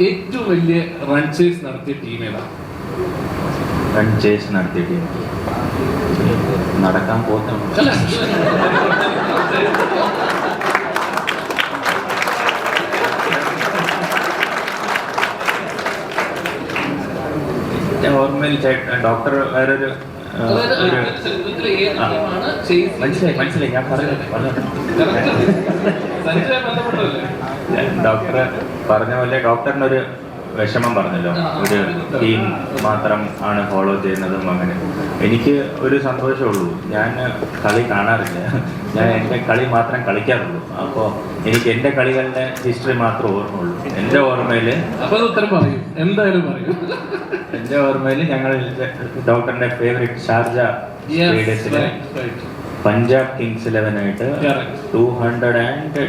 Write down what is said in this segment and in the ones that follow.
ഏറ്റവും വലിയ run chase നടത്തിയ ടീം ഏതാ? റൺ ചേസ് നടത്തിയിട്ട് നടക്കാൻ പോകുന്ന ഓർമ്മയിൽ ഡോക്ടർ വേറൊരു മനസ്സിലായി മനസ്സിലായി. ഞാൻ പറഞ്ഞു പറഞ്ഞു ഡോക്ടർ പറഞ്ഞ പോലെ ഡോക്ടറിന് ഒരു വിഷമം പറഞ്ഞല്ലോ. ഒരു ടീം മാത്രം ആണ് ഫോളോ ചെയ്യുന്നതും അങ്ങനെ. എനിക്ക് ഒരു സന്തോഷമുള്ളൂ ഞാൻ കളി കാണാറില്ല. ഞാൻ എന്റെ കളി മാത്രം കളിക്കാറുള്ളൂ. അപ്പോൾ എനിക്ക് എന്റെ കളികളുടെ ഹിസ്റ്ററി മാത്രം ഓർമ്മയുള്ളൂ. എന്റെ ഓർമ്മയിൽ അപ്പോൾ ഉത്തരം പറയും. എന്തായാലും പറയും. എന്റെ ഓർമ്മയിൽ ഞങ്ങൾ ഡോക്ടറിന്റെ ഫേവറേറ്റ് ഷാർജ സ്റ്റേഡിയത്തിലെ. പഞ്ചാബ് കിങ്സ് ഇലവൻ ആയിട്ട് ടു ഹൺഡ്രഡ് ആൻഡ്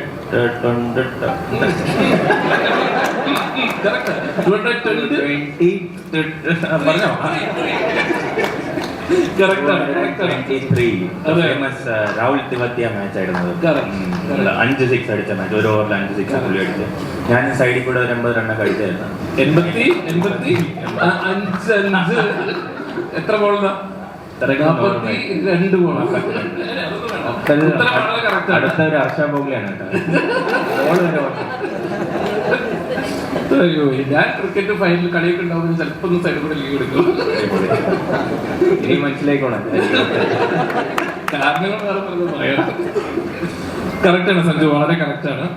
പറഞ്ഞോ. രാഹുൽ തിവത്തിയ മാച്ച് ആയിരുന്നു. അഞ്ച് സിക്സ് അടിച്ച മാച്ച് ഒരു ഓവറിൽ അഞ്ച് സിക്സ് പുള്ളി അടിച്ചു ഞാൻ സൈഡിൽ കൂടെ ഒരു എൺപത് റണ്ണൊക്കെ അടിച്ചായിരുന്നു. എൺപത്തി? എൺപത്തി? അഞ്ച് എത്ര ബോളാ രണ്ട് ബോളാ അടുത്ത ഒരു- ഹർഷ ബോഗ്ലിയാണ് കേട്ടോ. അയ്യോ ഞാൻ ക്രിക്കറ്റ് ഫൈനൽ കളിയൊക്കെ ഉണ്ടാവുമ്പോൾ ചിലപ്പോ ഒന്ന് സൈഡ് കൂടെ ലീവ് എടുക്കും. ഇനി മനസ്സിലായിക്കോളാം കാരണങ്ങൾ വേറെ പലതും പറയാം. കറക്റ്റ് ആണ് സഞ്ജു. വളരെ കറക്റ്റ് ആണ്.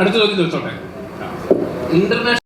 അടുത്ത ചോദ്യം ചോദിച്ചോട്ടെ? ഇന്റർനാഷണൽ